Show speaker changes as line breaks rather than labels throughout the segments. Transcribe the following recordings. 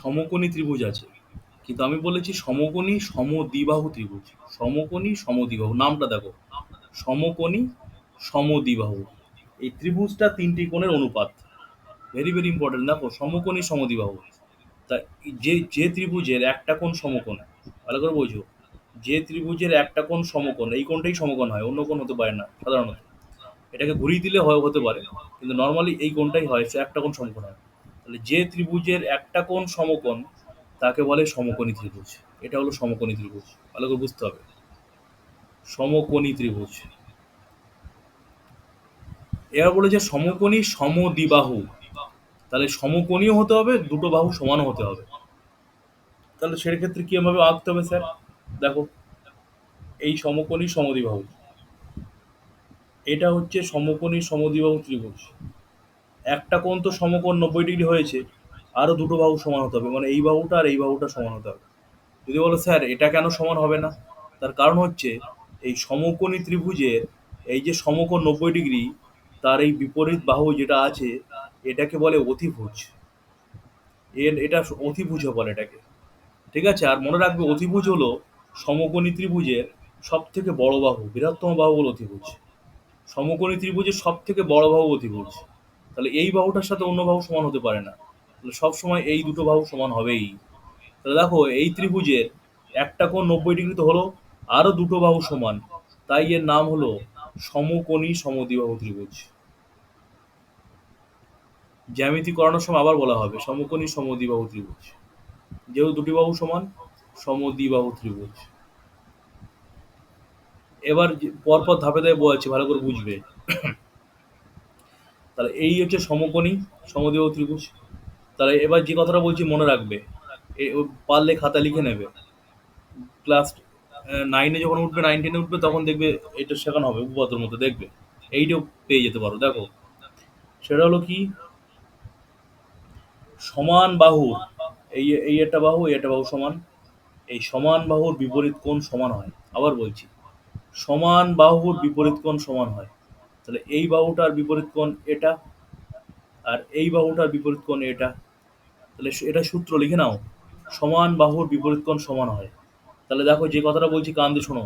সমকোণী ত্রিভুজ আছে। কিন্তু আমি বলেছি সমকোণী সমদ্বিবাহু ত্রিভুজ। সমকোণী সমদ্বিবাহু, নামটা দেখো। সমকোণী সমদ্বিবাহু। এই ত্রিভুজটা তিনটি কোণের অনুপাত। ভেরি ভেরি ইম্পর্টেন্ট দেখো, সমকোণী সমদ্বিবাহু। তা যে যে ত্রিভুজের একটা কোণ সমকোণ, ভালো করে বোঝো। যে ত্রিভুজের একটা কোণ সমকোণ, এই কোণটাই সমকোণ হয়, অন্য কোণ হতে পারে না, সাধারণত। এটাকে ঘুরিয়ে দিলে হয়, হতে পারে। কিন্তু নর্মালি এই কোণটাই হয়, সে একটা কোণ সমকোণ হয়। তাহলে যে ত্রিভুজের একটা কোণ সমকোণ, তাকে বলে সমকোণী ত্রিভুজ। এটা হলো সমকোণী ত্রিভুজ। ভালো করে বুঝতে হবে। সমকোণী ত্রিভুজ। এবার বলে যে সমকোণী সমদ্বিবাহু। তাহলে সমকোণীয় হতে হবে, দুটো বাহু সমানও হতে হবে। তাহলে সেক্ষেত্রে কীভাবে আঁকতে হবে স্যার? দেখো, এই সমকোণী সমদ্বিবাহু। এটা হচ্ছে সমকোণী সমদ্বিবাহু ত্রিভুজ। একটা কোণ তো সমকোণ নব্বই ডিগ্রি হয়েছে আরও দুটো বাহু সমান হতে হবে মানে এই বাহুটা আর এই বাহুটা সমান হতে হবে। যদি বলো, স্যার, এটা কেন সমান হবে না? তার কারণ হচ্ছে, এই সমকোণী ত্রিভুজের এই যে সমকোণ নব্বই ডিগ্রি, তার এই বিপরীত বাহু যেটা আছে, এটাকে বলে অতিভুজ। এর, এটা অতিভুজ বলে এটাকে। ঠিক আছে? আর মনে রাখবে, অতিভুজ হলো সমকোণী ত্রিভুজের সব থেকে বড় বাহু, বৃহত্তম বাহু হলো অতিভুজ। সমকোণী ত্রিভুজের সব থেকে বড় বাহু অতিভুজ। তাহলে এই বাহুটার সাথে অন্য বাহু সমান হতে পারে না। তাহলে সবসময় এই দুটো বাহু সমান হবেই। তাহলে দেখো, এই ত্রিভুজের একটা কোণ নব্বই ডিগ্রি তো হলো আরও দুটো বাহু সমান। তাই এর নাম হলো সমকোণী সমদ্বিবাহু ত্রিভুজ। জ্যামিতি করানোর সময় আবার বলা হবে, সমকোণী সমদ্বিবাহু ত্রিভুজ। যেহেতু দুটি বাহু সমান, সমদ্বিবাহু ত্রিভুজ। এবার পরপর ধাপে ধাপে বলছি, ভালো করে বুঝবে। তাহলে এই হচ্ছে সমকোণী সমদ্বিবাহু ত্রিভুজ। তাহলে এবার যে কথাটা বলছি মনে রাখবে পারলে খাতা লিখে নেবে। ক্লাস নাইনে যখন উঠবে নাইন টেনে উঠবে, তখন দেখবে এটা শেখানো হবে, উপপাদ্যর মতো দেখবে। এইটাও পেয়ে যেতে পারো, দেখো। সেটা হলো কি? সমান বাহু, এই এই একটা বাহু, এই একটা বাহু সমান। এই সমান বাহুর বিপরীত কোণ সমান হয়, আবার বলছি। সমান বাহুর বিপরীত কোণ সমান হয়। তাহলে এই বাহুটার বিপরীত কোণ এটা আর এই বাহুটার বিপরীত কোণ এটা। তাহলে এটা সূত্র লিখে নাও। সমান বাহুর বিপরীত কোণ সমান হয়। তাহলে দেখো যে কথাটা বলছি কান দিয়ে শোনো।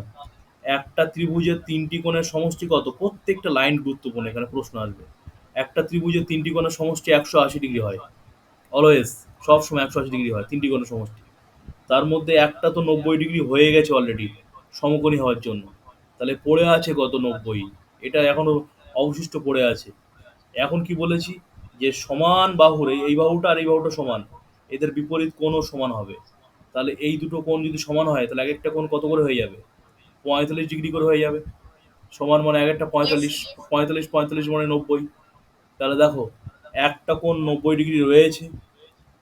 একটা ত্রিভুজের তিনটি কোণের সমষ্টি কত? প্রত্যেকটা লাইন গুরুত্বপূর্ণ, এখানে প্রশ্ন আসবে। একটা ত্রিভুজের তিনটি কোণের সমষ্টি একশো আশি ডিগ্রি হয়। অলওয়েজ সব সময় একশো আশি ডিগ্রি হয়, তিনটি কোণের সমষ্টি। তার মধ্যে একটা তো নব্বই ডিগ্রি হয়ে গেছে অলরেডি সমকোণী হওয়ার জন্য। তাহলে পড়ে আছে কত? নব্বই। এটা এখনও অবশিষ্ট পড়ে আছে। এখন কি বলেছি? যে সমান বাহুর এই বাহুটা আর এই বাহুটা সমান এদের বিপরীত কোণও সমান হবে। তাহলে এই দুটো কোণ যদি সমান হয় তাহলে এক একটা কোণ কত করে হয়ে যাবে? পঁয়তাল্লিশ ডিগ্রি করে হয়ে যাবে। সমান মানে এক একটা পঁয়তাল্লিশ পঁয়তাল্লিশ পঁয়তাল্লিশ মানে নব্বই। তাহলে দেখো একটা কোণ নব্বই ডিগ্রি রয়েছে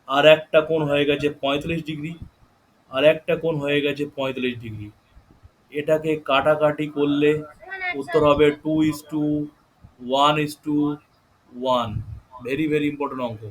আর একটা কোণ হয়ে গেছে পঁয়তাল্লিশ ডিগ্রি আর একটা কোণ হয়ে গেছে পঁয়তাল্লিশ ডিগ্রি। এটাকে কাটাকাটি করলে উত্তর হবে two is to one is to one very very important অঙ্ক।